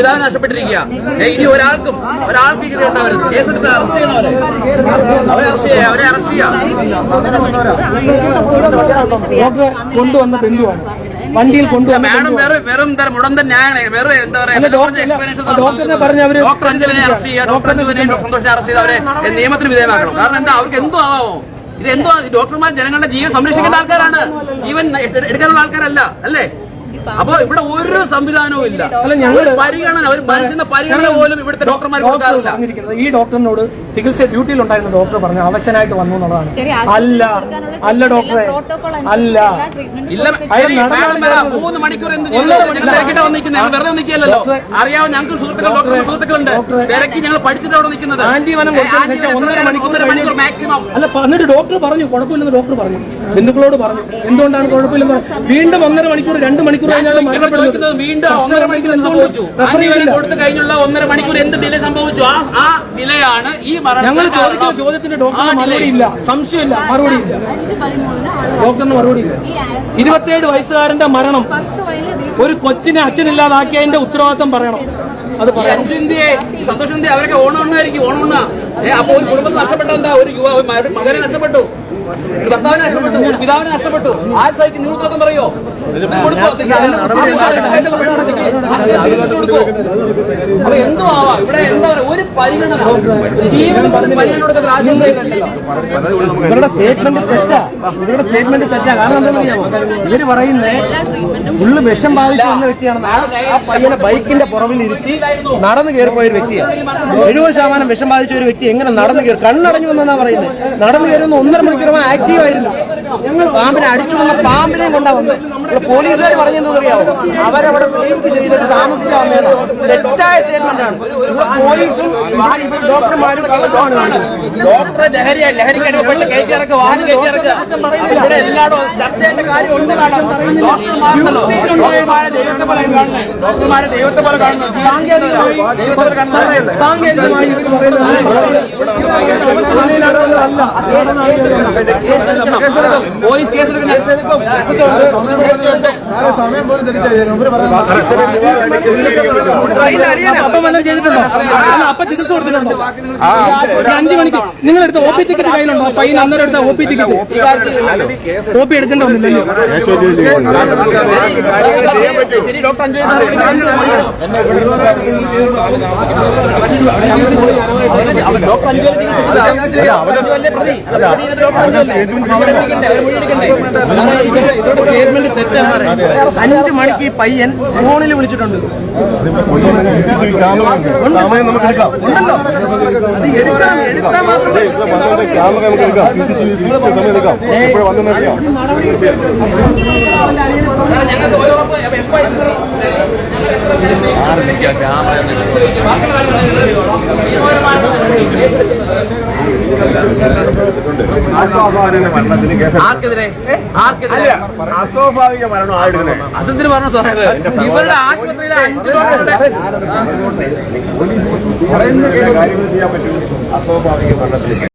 സംവിധാനം നഷ്ടപ്പെട്ടിരിക്കുക ഇനി ഒരാൾക്കും ഒരാൾക്ക് ഇങ്ങനെ ഉണ്ടാവരുത്. കേസെടുത്ത് അറസ്റ്റ് ചെയ്യണം അവരെ അവരെ അറസ്റ്റ് ചെയ്യുക അവരെ അറസ്റ്റ് ചെയ്യുക കൊണ്ടുവന്ന ബന്ധുവാണ്. വണ്ടിയിൽ കൊണ്ടുവന്ന മാഡം വേറെ വെറും മുടന്തൻ ന്യായമാണ് വേറെ എന്താ പറയാ ഡോക്ടറിനെ പറഞ്ഞ അവർ ഡോക്ടർ അഞ്ജലിനെ അറസ്റ്റ് ചെയ്യുക ഡോക്ടർ അഞ്ജലിനെ ഡോക്ടർ സന്തോഷിനെ അറസ്റ്റ് ചെയ്ത് അവരെ നിയമത്തിന് വിധേയമാക്കണം. കാരണം എന്താ അവർക്ക് എന്തോ ആവാമോ? ഇത് എന്തോ ഈ ഡോക്ടർമാർ ജനങ്ങളുടെ ജീവൻ സംരക്ഷിക്കേണ്ട ആൾക്കാരാണ്. ജീവൻ എടുക്കാനുള്ള ആൾക്കാരല്ല അല്ലേ? അപ്പൊ ഇവിടെ ഒരു സംവിധാനവും ഇല്ല. പരിഗണന ഒരു മനുഷ്യന്റെ പരിഗണന പോലും ഇവിടുത്തെ ഡോക്ടർമാർ കൊടുക്കാറില്ല. ഈ ഡോക്ടറിനോട് ചികിത്സ ഡ്യൂട്ടിയിൽ ഉണ്ടായിരുന്ന ഡോക്ടർ പറഞ്ഞു അവശനായിട്ട് വന്നു എന്നുള്ളതാണ്. അല്ല അല്ല ഡോക്ടറെ അല്ല. മൂന്ന് മണിക്കൂർ അറിയാമോ ഞങ്ങൾക്ക് സുഹൃത്തുക്കൾ ഡോക്ടർ ഡോക്ടറെ- സുഹൃത്തുക്കളുണ്ട്. തിരക്കി ഞങ്ങൾ പഠിച്ചിട്ട് അവിടെ നിൽക്കുന്നത്. അല്ല എന്നിട്ട് ഡോക്ടർ പറഞ്ഞു കുഴപ്പമില്ലെന്ന് ഡോക്ടർ പറഞ്ഞു. ബന്ധുക്കളോട് പറഞ്ഞു എന്തുകൊണ്ടാണ് കുഴപ്പമില്ലെന്ന് വീണ്ടും ഒന്നര മണിക്കൂർ രണ്ട് മണിക്കൂർ കഴിഞ്ഞാൽ മരണപ്പെടുന്നത്. വീണ്ടും ഒന്നര മണിക്കൂർ കൊടുത്തു കഴിഞ്ഞുള്ള ഒന്നര മണിക്കൂർ എന്ത് ഡിലേ സംഭവിച്ചു? ആ ആ ഡിലേയാണ് ഈ ഞങ്ങൾ ചോദിക്കുന്ന ചോദ്യത്തിന് ഡോക്ടറിന് മറുപടി ഇല്ല. സംശയമില്ല. മറുപടി ഇല്ല. ഡോക്ടറിന് മറുപടി ഇല്ല. ഇരുപത്തിയേഴ് വയസ്സുകാരന്റെ മരണം. ഒരു കൊച്ചിനെ അച്ഛനില്ലാതാക്കിയതിന്റെ ഉത്തരവാദിത്തം പറയണം. അത് അഞ്ചു ഇന്ത്യയെ സന്തോഷ് ഇന്ത്യ അവരൊക്കെ ഓണമെണ്ണായിരിക്കും ഓണമെണ്ണ. ഏ അപ്പൊ ഒരു കുടുംബം നഷ്ടപ്പെട്ട എന്താ? ഒരു യുവാവ് മകനെ നഷ്ടപ്പെട്ടു. ഒരു ഭർത്താവിനെ നഷ്ടപ്പെട്ടു. ഒരു പിതാവിനെ നഷ്ടപ്പെട്ടു. ആ സൈക്ക് നിങ്ങൾക്കൊക്കെ പറയോ? കൊടുക്കോ? അപ്പൊ എന്തോ ആവാ. ഇവിടെ എന്താ പറയാ? ഒരു പരിഗണന. ജീവനും പരിഗണന കൊടുക്കുന്ന ഇവരുടെ സ്റ്റേറ്റ്മെന്റ് തെറ്റാ. ഇവരുടെ സ്റ്റേറ്റ്മെന്റ് തെറ്റാ. കാരണം എന്താണെന്ന് അറിയാമോ? ഇവർ പറയുന്നേ ഉള്ളു വിഷം ബാധിച്ചു വന്ന വ്യക്തിയാണ്. ആ ആ പയ്യനെ ബൈക്കിന്റെ പുറവിൽ ഇരുത്തി നടന്നു കയറിപ്പോയ ഒരു വ്യക്തിയാണ് എഴുപത് ശതമാനം വിഷം ബാധിച്ച ഒരു വ്യക്തി എങ്ങനെ നടന്നു കയറി? കണ്ണടഞ്ഞു വന്നാ പറയുന്നത്. നടന്നു കയറുന്ന ഒന്നര മണിക്കൂറുമായി ആക്റ്റീവ് ആയിരുന്നു. പാമ്പിനെ അടിച്ചു വന്ന പാമ്പിനെയും കൊണ്ടാ വന്നത്. പോലീസുകാർ പറഞ്ഞെന്ന് അറിയാമോ അവരവിടെ ബ്രേക്ക് ചെയ്തിട്ട് താമസിക്കാൻ വന്നതാണ് തെറ്റായ സ്റ്റേറ്റ്മെന്റ് ആണ്. പോലീസും ഡോക്ടർമാരും കാണിക്കുന്നത് ഡോക്ടറെ ലഹരി ലഹരിക്ക് അടിമപ്പെട്ട് കയറ്റി വാഹനം കയറ്റി ഇറക്കുക. ഇവിടെ എല്ലായിടും ചർച്ച ചെയ്യേണ്ട കാര്യം ഉണ്ട് കാണാം. ഡോക്ടർമാരുണ്ടല്ലോ. ഡോക്ടർമാരെ ദൈവത്തെ പോലെ കാണുന്നത്. ഡോക്ടർമാരെ ദൈവത്തെ പോലെ കാണുന്നത്. സാങ്കേതികമായി ഇവർ പോലീസ് അപ്പം വല്ലതും ചെയ്തിട്ടുണ്ടോ അല്ല അപ്പൊ ചികിത്സ കൊടുത്തിട്ടുണ്ടോ? ഒരു അഞ്ചു മണിക്ക് നിങ്ങൾ എടുത്ത ഒ പി ടിക്കറ്റ് കയ്യിലുണ്ടോ പയ്യൻ അന്നേരം എടുത്ത O P ticket O P എടുക്കേണ്ട ഒന്നില്ലല്ലോ ശരി ഡോക്ടർ അഞ്ചു ഡോക്ടർ അഞ്ചു പ്രതി പ്രതി ഡോക്ടർ അഞ്ചു മൊഴി അഞ്ചു മണിക്ക് ഈ പയ്യൻ ഫോണിൽ വിളിച്ചിട്ടുണ്ട്. സമയം നമുക്ക് എടുക്കാം. ഉണ്ടല്ലോ. അത് എടുക്കാൻ എടുത്താൽ മാത്രമേ ഞങ്ങൾക്ക് ഒരു ഉറപ്പ്. ആർക്കെതിരെ? ആർക്കെതിരെ? അസ്വാഭാവിക മരണം അതെന്തിനു പറഞ്ഞു സാറേ ഇവരുടെ ആശുപത്രിയിലെ അഞ്ച് ഡോക്ടറുടെ അസ്വാഭാവിക മരണത്തിന്